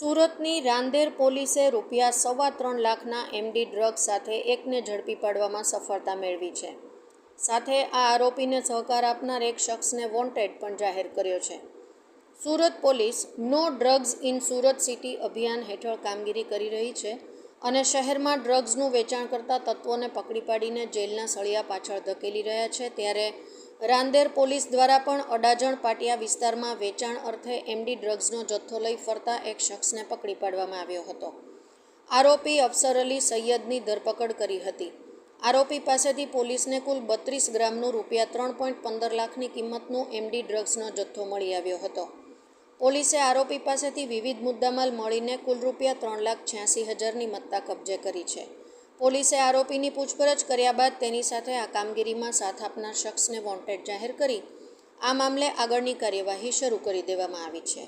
સુરતની રાંદેર પોલીસે રૂપિયા સવા ત્રણ લાખના એમડી ડ્રગ્સ સાથે એકને ઝડપી પાડવામાં સફળતા મેળવી છે. સાથે આ આરોપીને સહકાર આપનાર એક શખ્સને વોન્ટેડ પણ જાહેર કર્યો છે. સુરત પોલીસ નો ડ્રગ્સ ઇન સુરત સિટી અભિયાન હેઠળ કામગીરી કરી રહી છે અને શહેરમાં ડ્રગ્સનું વેચાણ કરતા તત્વોને પકડી પાડીને જેલના સળિયા પાછળ ધકેલી રહ્યા છે. ત્યારે રાંદેર પોલીસ દ્વારા પણ અડાજણ પાટિયા વિસ્તારમાં વેચાણ અર્થે એમડી ડ્રગ્સનો જથ્થો લઈ ફરતા એક શખ્સને પકડી પાડવામાં આવ્યો હતો. આરોપી અફસર અલી સૈયદની ધરપકડ કરી હતી. આરોપી પાસેથી પોલીસને કુલ બત્રીસ ગ્રામનું રૂપિયા ત્રણ પોઈન્ટ પંદર લાખની કિંમતનું એમડી ડ્રગ્સનો જથ્થો મળી આવ્યો હતો. પોલીસે આરોપી પાસેથી વિવિધ મુદ્દામાલ મળીને કુલ રૂપિયા ત્રણ લાખ છ્યાસી હજારની મત્તા કબજે કરી છે. પોલીસે આરોપીની પૂછપરછ કર્યા બાદ તેની સાથે આ કામગીરીમાં સાથ આપનાર શખ્સને વોન્ટેડ જાહેર કરી આ મામલે આગળની કાર્યવાહી શરૂ કરી દેવામાં આવી છે.